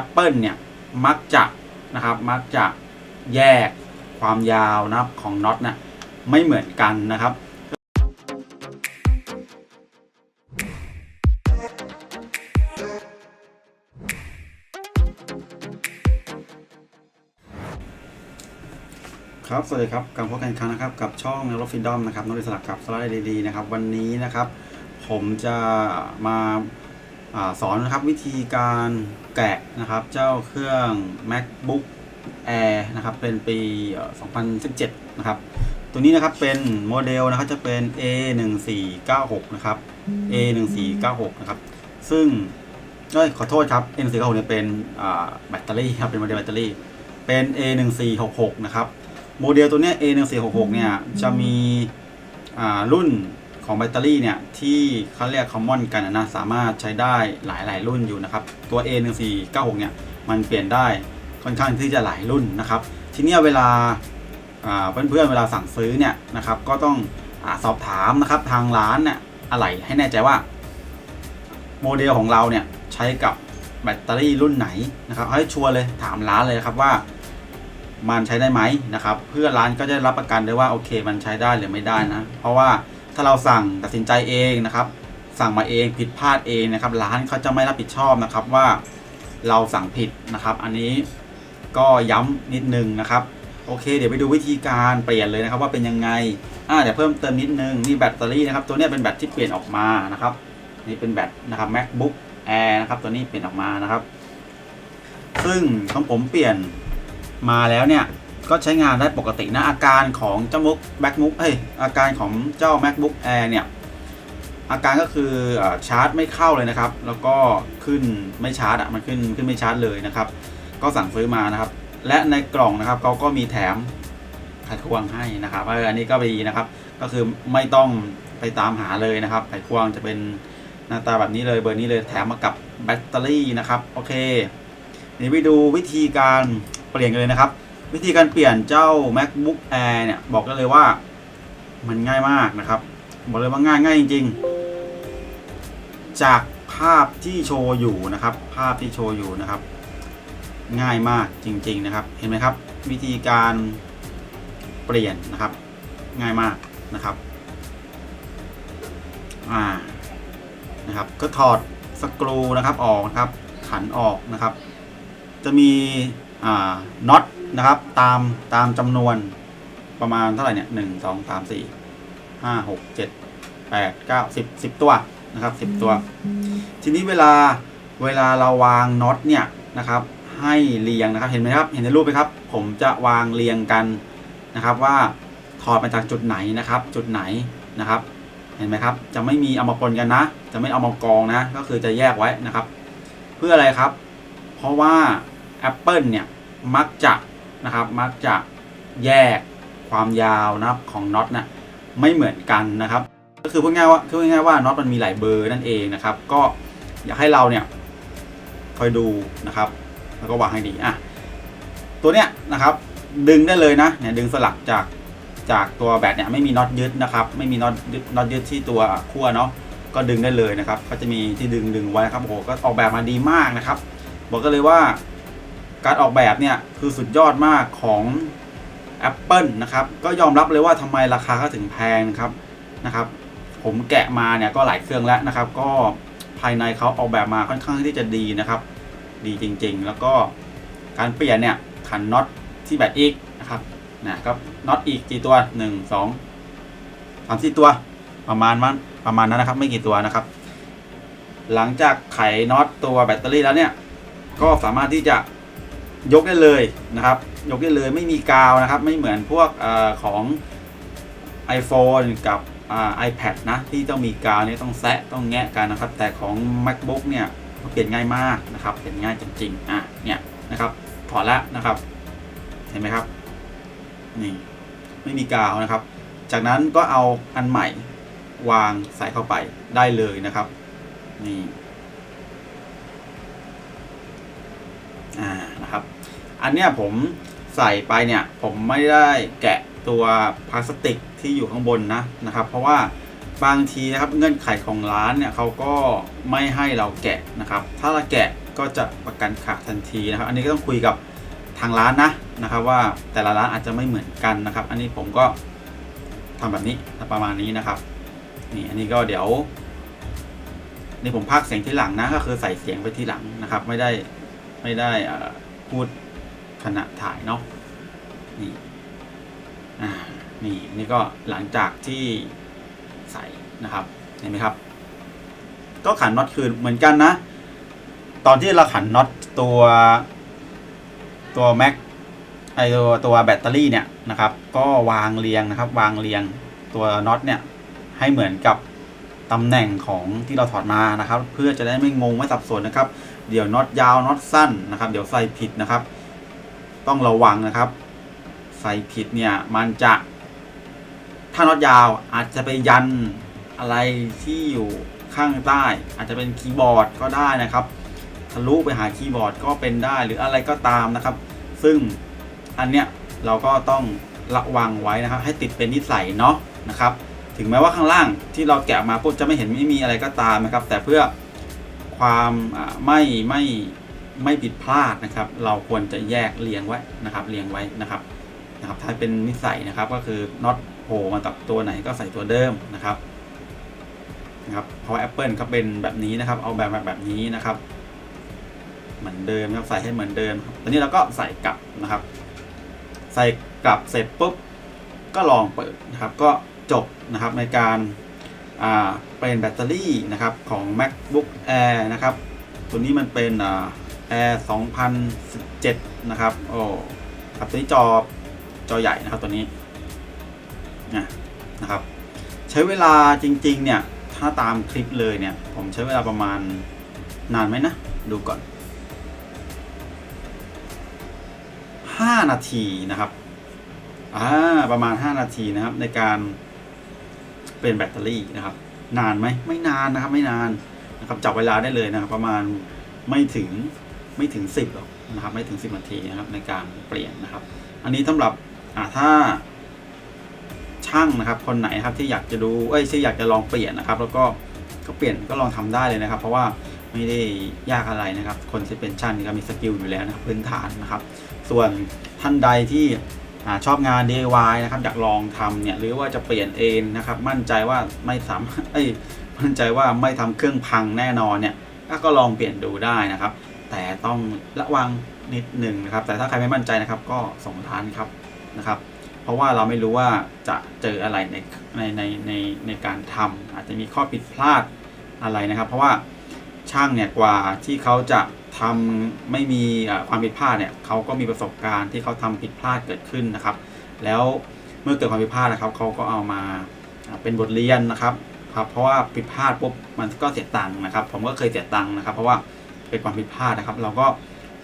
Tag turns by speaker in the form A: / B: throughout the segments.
A: Apple เนี่ยมักจะนะครับมักจะแยกความยาวนะครับของน็อตนะไม่เหมือนกันนะครับครับสวัสดีครับกลับพบกันครั้งนะครับกับช่องนรฟิดอมนะครับนรสลักกับสไลด์ดีๆนะครับวันนี้นะครับ ผมจะมา อสอนนะครับวิธีการแกะนะครับ เจ้าเครื่อง macbook air นะครับเป็นปี 2017 นะครับ ตัวนี้นะครับเป็นโมเดลนะครับจะเป็น a 1 4 9 6นะครับ a 1 4 9 6นะครับ ซึ่งเอ้ยขอโทษครับ a 1 4 9 6เนี่ยเป็นแบตเตอรี่ครับเป็นโมเดลแบตเตอรี่ เป็น a 1 4 6 6นะครับ โมเดลตัวเนี้ย A 1 4 6 6เนี่ยจะมีรุ่น ของแบตเตอรี่เนี่ยที่เขาเรียกคอมมอนกันนะสามารถใช้ได้หลายหลายรุ่นอยู่นะครับ ตัว A 1 4 9 6 เนี่ยมันเปลี่ยนได้ค่อนข้างที่จะหลายรุ่นนะครับ ทีนี้เวลาเพื่อนๆเวลาสั่งซื้อเนี่ยนะครับก็ต้องอสอบถามนะครับทางร้านเนี่ยอะไรให้แน่ใจว่าโมเดลของเราเนี่ยใช้กับแบตเตอรี่รุ่นไหนนะครับให้ชัวร์เลยถามร้านเลยครับว่ามันใช้ได้ไหมนะครับ เพื่อร้านก็จะรับประกันได้ว่าโอเค มันใช้ได้หรือไม่ได้นะ เพราะว่า ถ้าเราสั่งตัดสินใจเองนะครับ สั่งมาเองผิดพลาดเองนะครับ ร้านเขาจะไม่รับผิดชอบนะครับว่าเราสั่งผิดนะครับ อันนี้ก็ย้ำนิดนึงนะครับ โอเค เดี๋ยวไปดูวิธีการเปลี่ยนเลยนะครับ ว่าเป็นยังไงอ่าเดี๋ยวเพิ่มเติมนิดนึงนี่แบตเตอรี่นะครับ ตัวนี้เป็นแบตที่เปลี่ยนออกมานะครับ นี่เป็นแบตนะครับ macbook air นะครับ ตัวนี้เปลี่ยนออกมานะครับ ซึ่งของผมเปลี่ยนมาแล้วเนี่ย ก็ใช้งานได้ปกตินะอาการของเจ้ามุก MacBook เอ้ยอาการของเจ้า MacBook Air เนี่ยอาการก็คืออชาร์จไม่เข้าเลยนะครับ แล้วก็ขึ้นไม่ชาร์จอะมันขึ้นขึ้นไม่ชาร์จเลยนะครับ ก็สั่งซื้อมานะครับ และในกล่องนะครับเขาก็มีแถมไขควงให้นะครับเอออันนี้ก็ดีนะครับ ก็คือไม่ต้องไปตามหาเลยนะครับไขควงจะเป็นหน้าตาแบบนี้เลยเบอร์นี้เลยแถมมากับแบตเตอรี่นะครับ โอเคเดี๋ยวไปดูวิธีการเปลี่ยนกันเลยนะครับ วิธีการเปลี่ยนเจ้า macbook air เนี่ย บอกกันเลยว่า มันง่ายมากนะครับ บอกเลยว่าง่ายง่ายจริง ๆ จากภาพที่โชว์อยู่นะครับ ภาพที่โชว์อยู่นะครับ ง่ายมากจริง ๆ นะครับ เห็นไหมครับ วิธีการเปลี่ยนนะครับ ง่ายมากนะครับอ่านะครับ ก็ถอดสกรูนะครับออกนะครับ ขันออกนะครับ จะมีอ่าน็อต นะครับ ตามตามจำนวนประมาณเท่าไหร่เนี่ยหนึ่งสองสามสี่ห้าหกเจ็ดแปดเก้าสิบสิบตัวนะครับสิบตัว ทีนี้เวลาเวลาเราวางน็อตเนี่ยนะครับ ให้เรียงนะครับเห็นไหมครับ เห็นในรูปไหมครับ ผมจะวางเรียงกันนะครับว่าถอดมาจากจุดไหนนะครับ จุดไหนนะครับ เห็นไหมครับ จะไม่มีเอามาปนกันนะ จะไม่เอามากองนะ ก็คือจะแยกไว้นะครับ เพื่ออะไรครับ เพราะว่า Apple เนี่ยมักจะ นะครับ มักจะแยกความยาวนะครับของน็อตนะไม่เหมือนกันนะครับ ก็คือพูดง่ายว่าคือพูดง่ายว่าน็อตมันมีหลายเบอร์นั่นเองนะครับ ก็อยากให้เราเนี่ยคอยดูนะครับ แล้วก็วางให้ดีอะตัวเนี้ยนะครับดึงได้เลยนะเนี่ยดึงสลักจากจากตัวแบตเนี่ยไม่มีน็อตยึดนะครับ ไม่มีน็อตยึดน็อตยึดที่ตัวขั้วเนาะก็ดึงได้เลยนะครับ ก็จะมีที่ดึงดึงไว้ครับโอ้โหก็ออกแบบมาดีมากนะครับ บอกกันเลยว่า การออกแบบเนี่ยคือสุดยอดมากของ Apple นะครับ ก็ยอมรับเลยว่าทำไมราคาก็ถึงแพงนะครับนะครับ ผมแกะมาเนี่ยก็หลายเครื่องแล้วนะครับ ก็ภายในเขาออกแบบมาค่อนข้างที่จะดีนะครับ ดีจริงๆ แล้วก็การเปลี่ยนเนี่ยขันน็อตที่แบตอีกนะครับนะก็น็อตอีกกี่ตัว1 2 3 4ตัวประมาณมันประมาณนั้นนะครับ ไม่กี่ตัวนะครับ หลังจากไขน็อตตัวแบตเตอรี่แล้วเนี่ยก็สามารถที่จะ ยกได้เลยนะครับ ยกได้เลยไม่มีกาวนะครับ ไม่เหมือนพวกอของ iPhone กับไอ่า iPad นะ ที่ต้องมีกาวเนี่ยต้องแซะต้องแงะกันนะครับ แต่ของ MacBook เนี่ยเปลี่ยนง่ายมากนะครับเปลี่ยนง่ายจริงๆอะเนี่ยนะครับถอดแล้วนะครับ เห็นไหมครับนี่ไม่มีกาวนะครับ จากนั้นก็เอาอันใหม่วางใส่เข้าไปได้เลยนะครับนี่อ่า นะครับ อันเนี้ยผมใส่ไปเนี่ยผมไม่ได้แกะตัวพลาสติกที่อยู่ข้างบนนะนะครับ เพราะว่าบางทีนะครับเงื่อนไขของร้านเนี่ยเขาก็ไม่ให้เราแกะนะครับ ถ้าเราแกะก็จะประกันขาดทันทีนะครับ อันนี้ก็ต้องคุยกับทางร้านนะนะครับ ว่าแต่ละร้านอาจจะไม่เหมือนกันนะครับ อันนี้ผมก็ทำแบบนี้ประมาณนี้นะครับนี่อันนี้ก็เดี๋ยวนี่ผมพากเสียงที่หลังนะก็คือใส่เสียงไปที่หลังนะครับ ไม่ได้ไม่ได้อ่า พูดขณะถ่ายเนาะนี่อ่านี่นี่ก็หลังจากที่ใส่นะครับเห็นไหมครับ ก็ขันน็อตคืนเหมือนกันนะ ตอนที่เราขันน็อตตัวตัวแม็กไอตัวตัวแบตเตอรี่เนี่ยนะครับ ก็วางเรียงนะครับ วางเรียงตัวน็อตเนี่ยให้เหมือนกับ ตำแหน่งของที่เราถอดมานะครับ เพื่อจะได้ไม่งงไม่สับสนนะครับ เดี๋ยวน็อตยาวน็อตสั้นนะครับ เดี๋ยวใส่ผิดนะครับ ต้องระวังนะครับ ใส่ผิดเนี่ยมันจะ ถ้าน็อตยาวอาจจะไปยันอะไรที่อยู่ข้างใต้ อาจจะเป็นคีย์บอร์ดก็ได้นะครับทะลุไปหาคีย์บอร์ดก็เป็นได้หรืออะไรก็ตามนะครับ ซึ่งอันเนี้ยเราก็ต้องระวังไว้นะครับ ให้ติดเป็นนิสัยเนาะนะครับ ถึงแม้ว่าข้างล่างที่เราแกะมาปุ๊บจะไม่เห็นไม่มีอะไรก็ตามนะครับ แต่เพื่อความไม่ไม่ไม่ผิดพลาดนะครับ เราควรจะแยกเรียงไว้นะครับเรียงไว้นะครับนะครับ ถ้าเป็นนิสัยนะครับก็คือน็อตโผล่มาจากตัวไหนก็ใส่ตัวเดิมนะครับนะครับเพราะ Apple เขาเป็นแบบนี้นะครับ เอาแบบแบบนี้นะครับ เหมือนเดิมนะครับใส่ให้เหมือนเดิมครับตอนนี้เราก็ใส่กลับนะครับ ใส่กลับเสร็จปุ๊บก็ลองเปิดนะครับ ก็ จบนะครับในการเปลี่ยนแบตเตอรี่นะครับของ MacBook Air นะครับตัวนี้มันเป็นอ่า Air 2017 นะครับโอ้ครับตัวนี้จอจอใหญ่นะครับตัวนี้นะนะครับใช้เวลาจริงๆเนี่ยถ้าตามคลิปเลยเนี่ยผมใช้เวลาประมาณนานไหมนะ ดูก่อน 5 นาทีนะครับอ่าประมาณ 5 นาทีนะครับในการ เปลี่ยนแบตเตอรี่นะครับ นานไหมไม่นานนะครับ ไม่นานนะครับจับเวลาได้เลยนะครับ ประมาณไม่ถึงไม่ถึง 10หรอกนะครับ ไม่ถึง 10นาทีนะครับ ในการเปลี่ยนนะครับ อันนี้สำหรับอ่าถ้าช่างนะครับ คนไหนครับที่อยากจะดูเอ้ยที่อยากจะลองเปลี่ยนนะครับ แล้วก็ก็เปลี่ยนก็ลองทำได้เลยนะครับ เพราะว่าไม่ได้ยากอะไรนะครับ คนที่เป็นช่างนี่ก็มีสกิลอยู่แล้วนะพื้นฐานนะครับ ส่วนท่านใดที่ ชอบงาน DIY นะครับอยากลองทำเนี่ยหรือว่าจะเปลี่ยนเองนะครับ มั่นใจว่าไม่สามารถเอ้ยมั่นใจว่าไม่ทำเครื่องพังแน่นอนเนี่ยก็ลองเปลี่ยนดูได้นะครับ แต่ต้องระวังนิดหนึ่งนะครับ แต่ถ้าใครไม่มั่นใจนะครับ ก็ส่งร้านครับนะครับ เพราะว่าเราไม่รู้ว่าจะเจออะไรในในในในในการทำอาจจะมีข้อผิดพลาดอะไรนะครับ เพราะว่าช่างเนี่ยกว่าที่เขาจะ ทำไม่มีความผิดพลาดเนี่ยเขาก็มีประสบการณ์ที่เขาทำผิดพลาดเกิดขึ้นนะครับ แล้วเมื่อเกิดความผิดพลาดนะครับเขาก็เอามาเป็นบทเรียนนะครับครับเพราะว่าผิดพลาดปุ๊บมันก็เสียตังค์นะครับ ผมก็เคยเสียตังค์นะครับ เพราะว่าเป็นความผิดพลาดนะครับ เราก็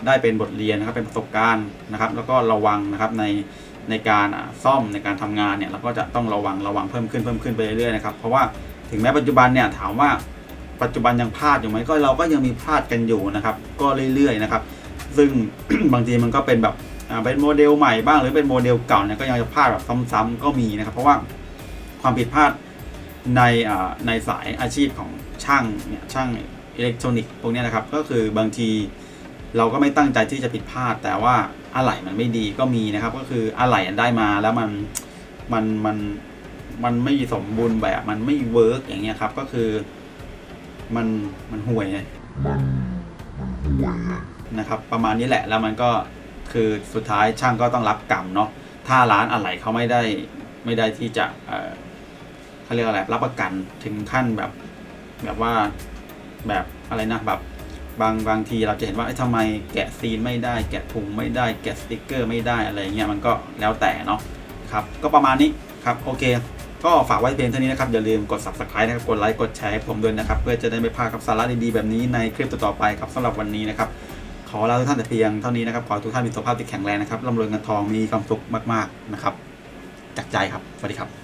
A: ได้เป็นบทเรียนนะครับเป็นประสบการณ์นะครับ แล้วก็ระวังนะครับในในการซ่อมในการทำงานเนี่ยเราก็จะต้องระวังระวังเพิ่มขึ้นเพิ่มขึ้นไปเรื่อยๆนะครับเพราะว่าถึงแม้ปัจจุบันเนี่ยถามว่า ปัจจุบันยังพลาดอยู่ไหมก็เราก็ยังมีพลาดกันอยู่นะครับ ก็เรื่อยๆนะครับ ซึ่ง บางทีมันก็เป็นแบบเป็นโมเดลใหม่บ้างหรือเป็นโมเดลเก่าเนี่ยก็ยังจะพลาดแบบซ้ำๆก็มีนะครับ เพราะว่าความผิดพลาดในในสายอาชีพของช่างเนี่ยช่างอิเล็กทรอนิกส์พวกนี้นะครับ ก็คือบางทีเราก็ไม่ตั้งใจที่จะผิดพลาด แต่ว่าอะไหล่มันไม่ดีก็มีนะครับ ก็คืออะไหล่ได้มาแล้วมันมันมันมันไม่สมบูรณ์แบบมันไม่เวิร์กอย่างเงี้ยครับก็คือ มันมันห่วยไงนะครับประมาณนี้แหละแล้วมันก็คือสุดท้ายช่างก็ต้องรับกรรมเนาะถ้าร้านอะไหล่เขาไม่ได้ไม่ได้ที่จะเอ่อเขาเรียกอะไรรับประกันถึงขั้นแบบ แบบว่าแบบอะไรนะแบบบางบางทีเราจะเห็นว่าเอ้ยทำไมแกะซีนไม่ได้แกะถุงไม่ได้แกะสติกเกอร์ ไม่ได้อะไรเงี้ยมันก็แล้วแต่เนาะครับก็ประมาณนี้ครับโอเค ก็ฝากไว้เพียงเท่านี้นะครับ อย่าลืมกด subscribe นะครับ กดไลค์ กดแชร์ให้ผมด้วยนะครับ เพื่อจะได้ไม่พลาดกับสาระดีๆ แบบนี้ในคลิปต่อๆไปครับสำหรับวันนี้นะครับ ขอลาทุกท่านแต่เพียงเท่านี้นะครับ ขอให้ทุกท่านมีสุขภาพที่แข็งแรงนะครับร่ำรวยเงินทองมีความสุขมากๆนะครับ จากใจครับ สวัสดีครับ